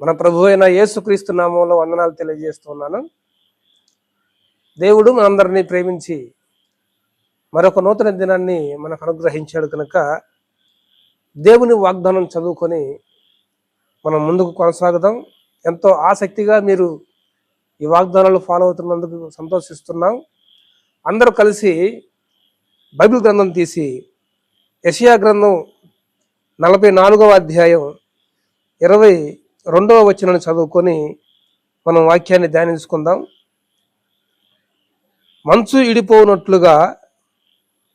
మన ప్రభు అయిన యేసుక్రీస్తు నామంలో వందనాలు తెలియజేస్తున్నాను. దేవుడు మనందరినీ ప్రేమించి మరొక నూతన దినాన్ని మనకు అనుగ్రహించాడు కనుక దేవుని వాగ్దానం చదువుకొని మనం ముందుకు కొనసాగుదాం. ఎంతో ఆసక్తిగా మీరు ఈ వాగ్దానాలు ఫాలో అవుతున్నందుకు సంతోషిస్తున్నాం. అందరూ కలిసి బైబిల్ గ్రంథం తీసి యషియా గ్రంథం నలభై నాలుగవ అధ్యాయం ఇరవై రెండవ వచనాన్ని చదువుకొని మనం వాక్యాన్ని ధ్యానించుకుందాం. మంచు ఇడిపోనట్లుగా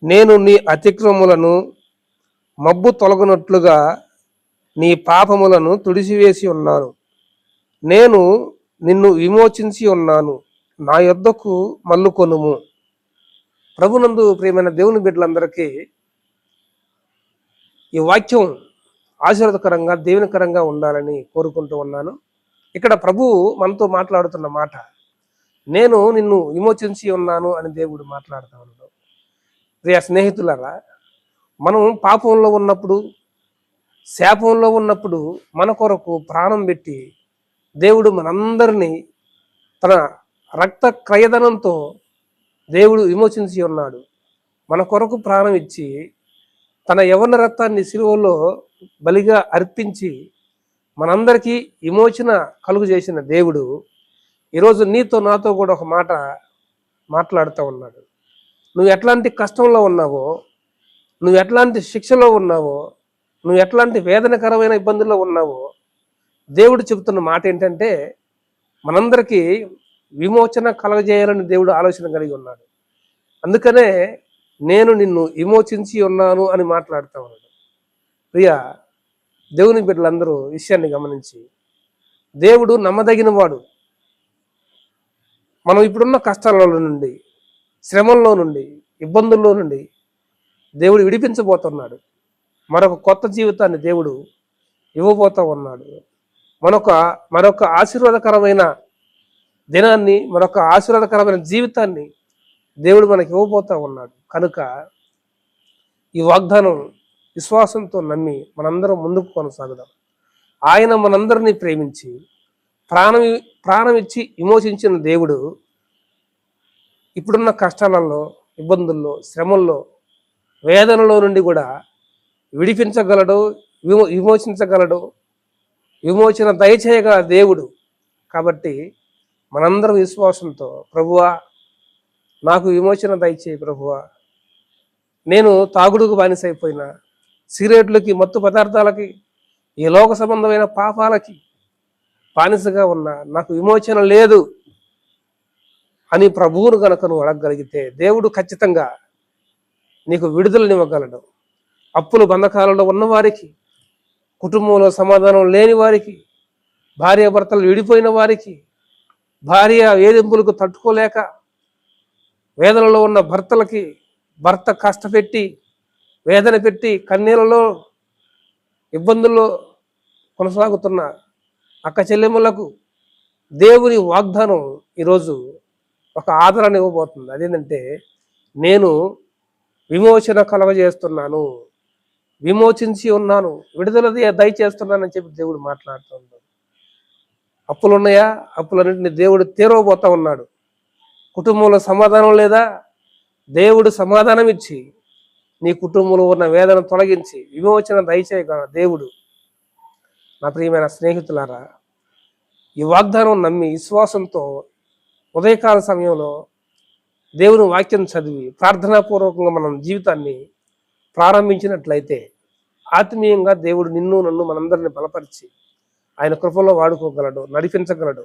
నేను నీ అతిక్రములను మబ్బు తొలగనట్లుగా నీ పాపములను తుడిసివేసి ఉన్నాను. నేను నిన్ను విమోచించి ఉన్నాను. నా యొద్దకు మల్లుకొనుము ప్రభునందు ప్రియమైన దేవుని బిడ్డలందరికీ ఈ వాక్యం ఆశీర్వదకరంగా దేవునికరంగా ఉండాలని కోరుకుంటూ ఉన్నాను. ఇక్కడ ప్రభు మనతో మాట్లాడుతున్న మాట నేను నిన్ను విమోచించి ఉన్నాను అని దేవుడు మాట్లాడుతూ ఉన్నాడు. ప్రియ స్నేహితులరా మనం పాపంలో ఉన్నప్పుడు శాపంలో ఉన్నప్పుడు మన కొరకు ప్రాణం పెట్టి దేవుడు మనందరినీ తన రక్త క్రయధనంతో దేవుడు విమోచించి ఉన్నాడు. మన కొరకు ప్రాణం ఇచ్చి తన యవన రక్తాన్ని సిలువలో బలిగా అర్పించి మనందరికీ విమోచన కలుగు చేసిన దేవుడు ఈరోజు నీతో నాతో కూడా ఒక మాట మాట్లాడుతూ ఉన్నాడు. నువ్వు ఎట్లాంటి కష్టంలో ఉన్నావో నువ్వు ఎట్లాంటి శిక్షలో ఉన్నావో నువ్వు ఎట్లాంటి వేదనకరమైన ఇబ్బందుల్లో ఉన్నావో దేవుడు చెబుతున్న మాట ఏంటంటే మనందరికీ విమోచన కలగజేయాలని దేవుడు ఆలోచన కలిగి ఉన్నాడు. అందుకనే నేను నిన్ను విమోచించి ఉన్నాను అని మాట్లాడుతూ ఉన్నాడు. ప్రియ దేవుని బిడ్డలందరూ విషయాన్ని గమనించి దేవుడు నమ్మదగిన వాడు మనం ఇప్పుడున్న కష్టాలలో నుండి శ్రమంలో నుండి ఇబ్బందుల్లో నుండి దేవుడు విడిపించబోతున్నాడు. మరొక కొత్త జీవితాన్ని దేవుడు ఇవ్వబోతూ ఉన్నాడు. మరొక మరొక ఆశీర్వాదకరమైన దినాన్ని మరొక ఆశీర్వాదకరమైన జీవితాన్ని దేవుడు మనకి ఇవ్వబోతా ఉన్నాడు. కనుక ఈ వాగ్దానం విశ్వాసంతో నమ్మి మనందరం ముందుకు కొనసాగుదాం. ఆయన మనందరినీ ప్రేమించి ప్రాణం ప్రాణం ఇచ్చి విమోచించిన దేవుడు ఇప్పుడున్న కష్టాలలో ఇబ్బందుల్లో శ్రమల్లో వేదనలో నుండి కూడా విడిపించగలడు విమో విమోచించగలడు విమోచన దయచేయగల దేవుడు. కాబట్టి మనందరం విశ్వాసంతో ప్రభువా నాకు విమోచన దయచేయి ప్రభువా. నేను తాగుడుకు బానిసైపోయినా సిగరెట్లకి మత్తు పదార్థాలకి ఈ లోక సంబంధమైన పాపాలకి బానిసగా ఉన్నా నాకు విమోచన లేదు అని ప్రభువును గనక నువ్వు అడగగలిగితే దేవుడు ఖచ్చితంగా నీకు విడుదలనివ్వగలడు. అప్పుల బంధకాలలో ఉన్నవారికి కుటుంబంలో సమాధానం లేని వారికి భార్యాభర్తలు విడిపోయిన వారికి భార్య వేధింపులకు తట్టుకోలేక వేదనలో ఉన్న భర్తలకి భర్త కష్టపెట్టి వేదన పెట్టి కన్నీళ్ళలో ఇబ్బందుల్లో కొనసాగుతున్న అక్క చెల్లెములకు దేవుని వాగ్దానం ఈరోజు ఒక ఆదరణ ఇవ్వబోతుంది. అదేంటంటే నేను విమోచన కలగజేస్తున్నాను విమోచించి ఉన్నాను విడుదల దయచేస్తున్నానని చెప్పి దేవుడు మాట్లాడుతున్నాడు అప్పులు ఉన్నాయా అప్పులన్నింటినీ దేవుడు తీరవబోతా ఉన్నాడు. కుటుంబంలో సమాధానం లేదా? దేవుడు సమాధానం ఇచ్చి నీ కుటుంబంలో ఉన్న వేదన తొలగించి విమోచన దయచేయగల దేవుడు. నా ప్రియమైన స్నేహితులారా ఈ వాగ్దానం నమ్మి విశ్వాసంతో ఉదయకాల సమయంలో దేవుని వాక్యం చదివి ప్రార్థనాపూర్వకంగా మనం జీవితాన్ని ప్రారంభించినట్లయితే ఆత్మీయంగా దేవుడు నిన్ను నన్ను మనందరిని బలపరిచి ఆయన కృపలో వాడుకోగలడు నడిపించగలడు.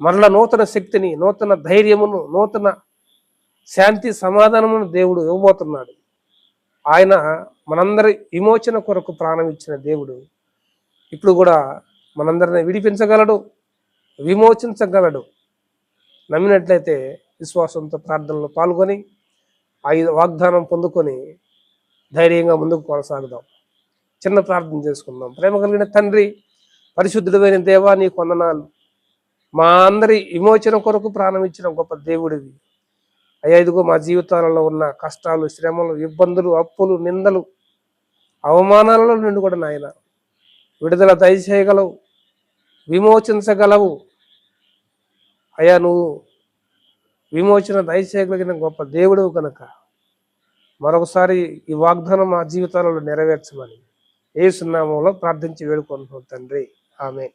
మరల నూతన శక్తిని నూతన ధైర్యమును నూతన శాంతి సమాధానమును దేవుడు ఇవ్వబోతున్నాడు. ఆయన మనందరి విమోచన కొరకు ప్రాణం ఇచ్చిన దేవుడు ఇప్పుడు కూడా మనందరిని విడిపించగలడు విమోచించగలడు. నమ్మినట్లయితే విశ్వాసంతో ప్రార్థనలో పాల్గొని ఐదు వాగ్దానం పొందుకొని ధైర్యంగా ముందుకు కొనసాగుదాం. చిన్న ప్రార్థన చేసుకుందాం. ప్రేమ కలిగిన తండ్రి పరిశుద్ధుడమైన దేవా నీ కొందనాలు మా అందరి విమోచన కొరకు ప్రాణం ఇచ్చిన గొప్ప దేవుడివి. అయ్యా ఇదిగో మా జీవితాలలో ఉన్న కష్టాలు శ్రమలు ఇబ్బందులు అప్పులు నిందలు అవమానాలలో నుండి కూడా నాయన. విడుదల దయచేయగలవు విమోచించగలవు. అయ్యా నువ్వు విమోచన దయచేయగలిగిన గొప్ప దేవుడు కనుక మరొకసారి ఈ వాగ్దానం మా జీవితాలలో నెరవేర్చమని ఏ సున్నామంలో ప్రార్థించి వేడుకుంటున్నాం తండ్రి. ఆమె